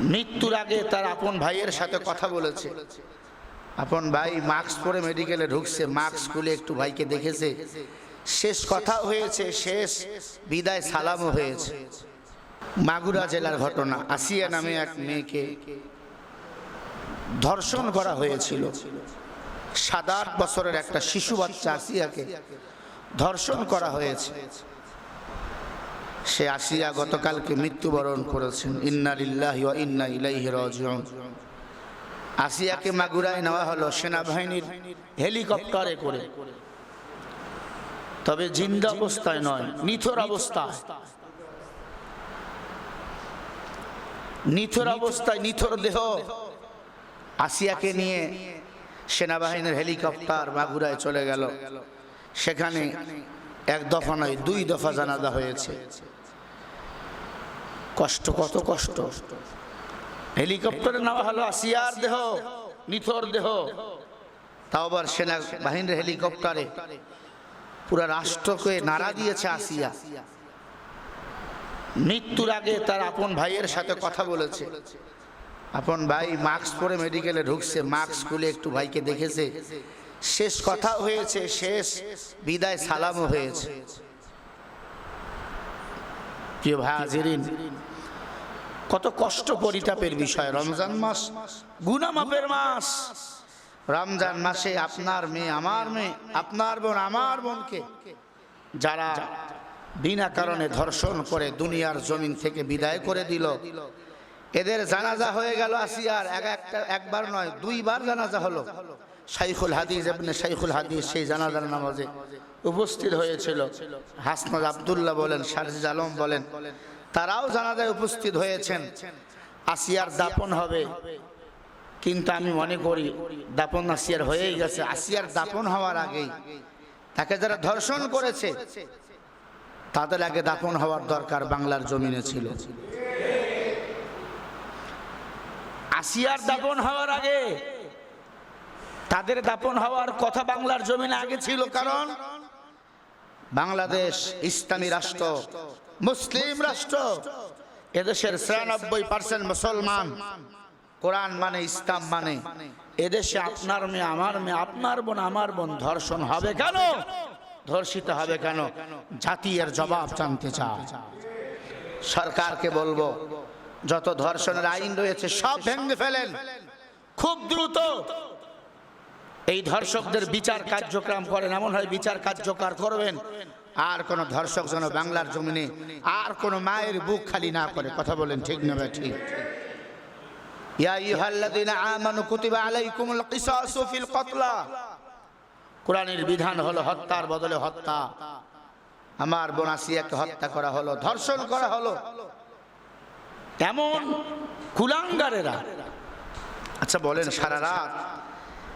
মৃত্যুর আগে তার আপন ভাইয়ের সাথে কথা বলেছে। আপন ভাই মাস্ক পরে মেডিকেলে ঢুকছে, মাস্ক খুলে একটু ভাইকে দেখেছে। শেষ কথা হয়েছে, শেষ বিদায় সালামও হয়েছে। মাগুরা জেলার ঘটনা, আসিয়া নামে এক মেয়েকে ধর্ষণ করা হয়েছিল। সাত আট বছরের একটা শিশু বাচ্চা আসিয়াকে ধর্ষণ করা হয়েছে। সে আসিয়া গতকালকে মৃত্যুবরণ করেছেন। ইন্না লিল্লাহি ওয়া ইন্না ইলাইহি রাজিউন। আসিয়াকে মাগুরায় নেওয়া হলো সেনাবাহিনীর হেলিকপ্টারে করে। তবে জিন্দা অবস্থায় নয়, নিথর অবস্থায়। নিথর অবস্থায় নিথর দেহ। আসিয়াকে নিয়ে সেনাবাহিনীর হেলিকপ্টার মাগুরায় চলে গেল। সেখানে এক দফা নয়, দুই দফা জানাজা হয়েছে। কষ্ট, কত কষ্ট। হেলিকপ্টারে নেওয়া হলো আসিয়ার দেহ, নিথর দেহ। তাও আবার সেনা বাহিনীর হেলিকপ্টারে। পুরা রাষ্ট্রকে নাড়া দিয়েছে আসিয়া। মৃত্যুর আগে তার আপন ভাইয়ের সাথে কথা বলেছে। আপন ভাই মাস্ক পরে মেডিকেলে ঢুকছে, মাস্ক খুলে একটু ভাইকে দেখেছে। শেষ কথা হয়েছে, শেষ বিদায় সালামও হয়েছে। প্রিয় ভাই কত কষ্ট পরিতাপের বিষয়। রমজান মাস গুনামাপের মাস। রমজান মাসে আপনার মেয়ে, আমার মেয়ে, আপনার বোন, আমার বোনকে যারা বিনা কারণে ধর্ষণ করে দুনিয়ার জমিন থেকে বিদায় করে দিল, এদের জানাজা হয়ে গেল আসিয়ার। এক একটা, একবার নয়, দুইবার জানাজা হলো। শাইখুল হাদিস এমনি শাইখুল হাদিস সেই জানাজার নামাজে উপস্থিত হয়েছিল। হাসনাদ আবদুল্লাহ বলেন, শারজিজ আলম বলেন, তারাও জানাজায় উপস্থিত হয়েছেন। আসিয়ার দাপন হবে। কিন্তু আমি মনে করি, দাপন আসিয়ার হয়েই গেছে। আসিয়ার দাপন হওয়ার আগেই তাকে যারা ধর্ষণ করেছে, তাদের আগে দাপন হওয়ার দরকার বাংলার জমিনে ছিল। আসিয়ার দাপন হওয়ার আগে তাদের দাপন হওয়ার কথা বাংলার জমিনে আগে ছিল কারণ বাংলাদেশ ইসলামী রাষ্ট্র, মুসলিম রাষ্ট্র, এদেশের ছিয়ানব্বই পার্সেন্ট মুসলমান। কোরআন মানে ইসলাম মানে। এদেশে আপনার মেয়ে, আমার মেয়ে, আপনার বোন, আমার বোন ধর্ষণ হবে কেন? ধর্ষিত হবে কেন? জাতি এর জবাব জানতে চায় সরকারকে বলব, যত ধর্ষণের আইন রয়েছে, সব ভেঙে ফেলেন। খুব দ্রুত এই ধর্ষকদের বিচার কার্যক্রম করেন, এমন হয় বিচার কার্যকর করবেন। আর কোন ধর্ষক যেন বাংলার জমিনে আর কোন মায়ের বুক খালি না করে। কথা বলেন ঠিক না ভাই, ঠিক। বিধান হলো হত্যার বদলে হত্যা। আমার হত্যা করা হলো, ধর্ষণ করা হলো। কুলাঙ্গারেরা। আচ্ছা বলেন, সারা রাত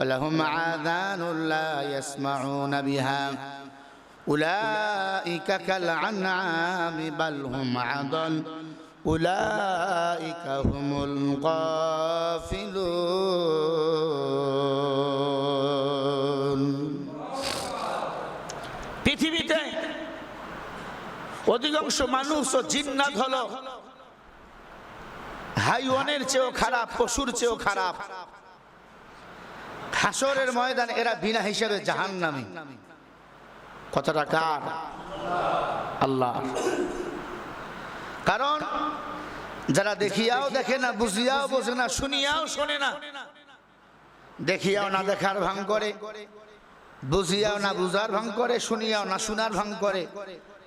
ولهم آذان لا يسمعون بها أولئك كالأنعام بل هم عضل أولئك هم الغافلون পৃথিবীতে অধিকাংশ মানুষ ও জিন্নাত হলো হাইওয়ানের চেয়েও খারাপ পশুর চেয়েও খারাপ হাসরের ময়দান এরা বিনা হিসেবে জাহান্নামী। কতটা কার? আল্লাহ কারণ যারা দেখিয়াও দেখে না, বুঝিয়াও বোঝে না, শুনিয়াও শোনে না। দেখিয়াও না দেখার ভাঙ করে, বুঝিয়াও না বুঝার ভাঙ করে, শুনিয়াও না শোনার ভাঙ করে।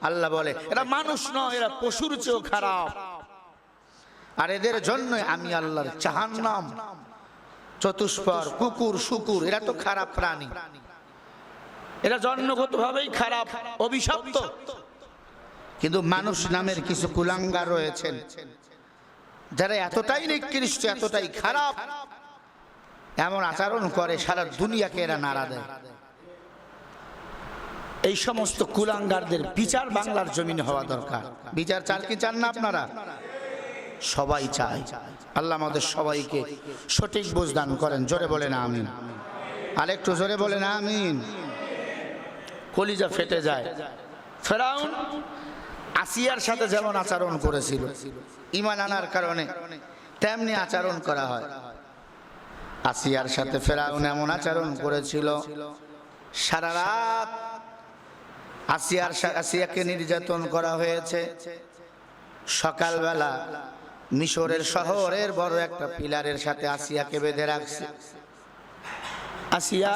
আল্লাহ বলে, এরা মানুষ নয়, এরা পশুর চেয়েও খারাপ। আর এদের জন্য আমি আল্লাহর জাহান্নাম। চতুষ্পর, কুকুর, শুকুর, এরা তো খারাপ প্রাণী। এরা জন্মগত ভাবেই খারাপ, অভিশপ্ত। কিন্তু মানুষ নামের কিছু কুলাঙ্গার রয়েছেন। যারা এতটাই নিকৃষ্ট, এতটাই খারাপ, এমন আচরণ করে, সারা দুনিয়াকে এরা নাড়া দেয়। এই সমস্ত কুলাঙ্গারদের বিচার বাংলার জমিনে হওয়া দরকার। বিচার চান কি চান না আপনারা? সবাই চায়। আল্লাহ আমাদের সবাইকে সঠিক বুঝদান করেন। জোরে বলেন আমিন। আর একটু জোরে বলেন আমিন। কলিজা ফেটে যায়। ফেরাউন আসিয়ার সাথে যেমন আচরণ করেছিল ইমান আনার কারণে তেমনি আচরণ করা হয়। আসিয়ার সাথে ফেরাউন এমন আচরণ করেছিল, সারা রাত আসিয়ার আসিয়াকে নির্যাতন করা হয়েছে। সকালবেলা মিশরের শহরের বড় একটা পিলারের সাথে আসিয়াকে বেঁধে রাখছে। আসিয়া,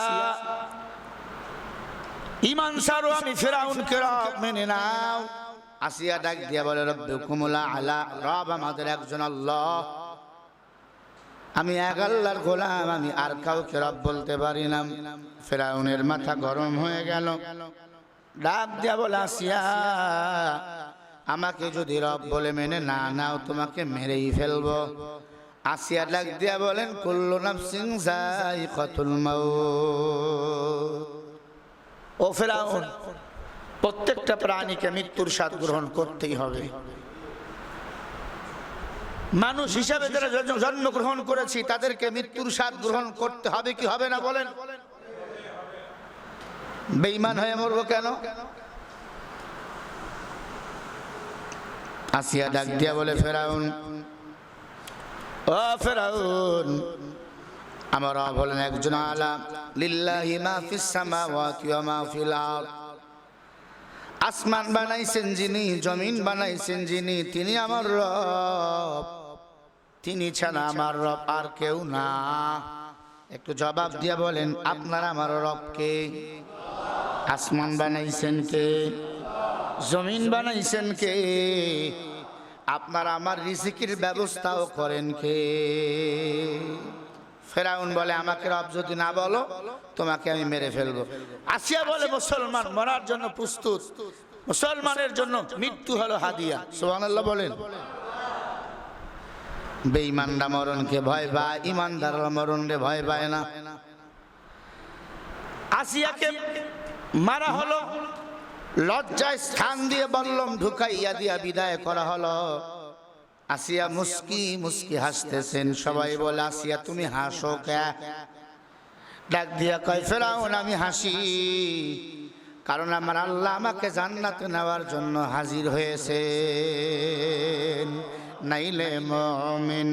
ইমান সারো আমি ফেরাউনকে রব মেনে নাও। আসিয়া ডাক দিয়া বলে রব্বে কুমলা আলা, রব আমাদের একজন আল্লাহ। আমি এক আল্লাহর গোলাম, আমি আর কাউকে রব বলতে পারি না। ফেরাউনের মাথা গরম হয়ে গেল। ডাক দিয়া বলে, আসিয়া আমাকে যদি রব বলে মেনে না নাও, তোমাকে মেরেই ফেলব। আসিয়া ডাক দিয়া বলেন, কুল্লু নাফসিং যায়িকাতুল মাউত। ও ফেরাউন, প্রত্যেকটা প্রাণীকে মৃত্যুর স্বাদ গ্রহণ করতেই হবে। মানুষ হিসাবে যারা জন্মগ্রহণ করেছি, তাদেরকে মৃত্যুর স্বাদ গ্রহণ করতে হবে কি হবে না বলেন? বেইমান হয়ে মরবো কেন? আসিয়া ডাক দিয়া বলে, ফেরাউন, ও ফেরাউন, আমার বলেন একজন আলাম লিল্লাহি মা ফিস সামাওয়াতি ওয়া মা ফিল আসমান বানাইছেন যিনি, জমিন বানাইছেন যিনি, তিনি আমার রব। তিনি ছাড়া আমার রব আর কেউ না। একটু জবাব দিয়ে বলেন, আপনার আমার রবকে, আসমান বানাইছেন কে? জমিন বানাইছেন কে? আপনার আমার রিজিকির ব্যবস্থাও করেন কে? ফেরাউন বলে, আমাকে রব যদি না বলো, তোমাকে আমি মেরে ফেলব। আসিয়া বলে, মুসলমান মরার জন্য প্রস্তুত। মুসলমানের জন্য মৃত্যু হলো হাদিয়া। সুবহানাল্লাহ বলেন। বেঈমানরা মরণকে ভয় পায়? ইমানদাররা মরণকে ভয় পায় না। আসিয়াকে মারা হলো লজ্জায় স্থান দিয়ে বললম, ঢুকাইয়া দিয়া বিদায় করা হলো। আসিয়া মুস্কি মুস্কি হাসতেছেন সবাই, বলে, আসিয়া তুমি হাসো ক্যা ডাক দিয়া কয়, ফেরাউন, আমি হাসি। কারণ আমার আল্লাহ আমাকে জান্নাতে নেওয়ার জন্য হাজির হয়েছে নাইলে মমিন,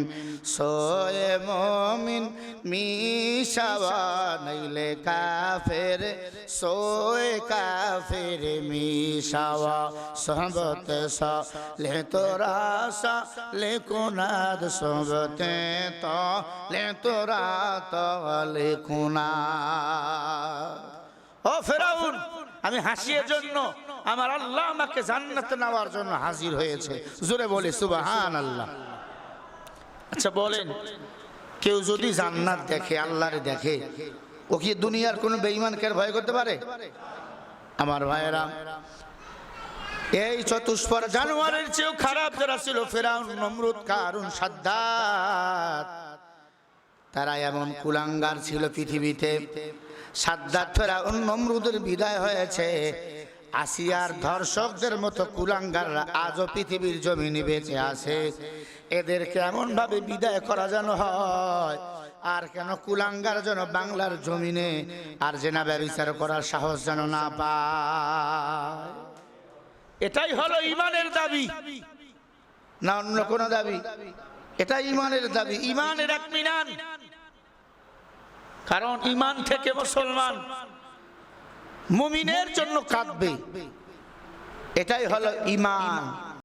সোয়ে মমিন মিশাওয়া নাইলে কাফের, সোয়ে কাফের মিশাওয়া সহবত লে তোরা সা লে কুনাদ সহবতে তো, লে তোরা তো, লে কুনাদ। ও ফেরাউন! আমি হাসির জন্য আমার আল্লাহ আমাকে জান্নাতে নেওয়ার জন্য হাজির হয়েছে। জোরে বলে সুবাহান আল্লাহ আচ্ছা বলেন, কেউ যদি জান্নাত দেখে, আল্লাহরে দেখে, ও কি দুনিয়ার কোনো বেঈমানকে ভয় করতে পারে? আমার ভাইয়েরা, এই চতুষ্পর জানোয়ারের চেয়েও খারাপ যারা ছিল, ফেরাউন, নমরুদ, কারুন, সাদ্দাত, তারা এমন কুলাঙ্গার ছিল পৃথিবীতে। সাদ্দাত ফেরাউন বিদায় হয়েছে। আসিয়ার ধর্ষকদের মতো কুলাঙ্গাররা আজও পৃথিবীর জমিনে বেঁচে আছে। এদেরকে এমন ভাবে বিদায় করা যেন হয়, আর কেন কুলাঙ্গার যেন বাংলার জমিনে আর জেনা ব্যবচার করার সাহস যেন না পায়। এটাই হলো ইমানের দাবি, না অন্য কোনো দাবি? এটা ইমানের দাবি। ইমানের এক মিনান কারণ ইমান থেকে মুসলমান মুমিনের জন্য কাঁদবে। এটাই হলো ইমান।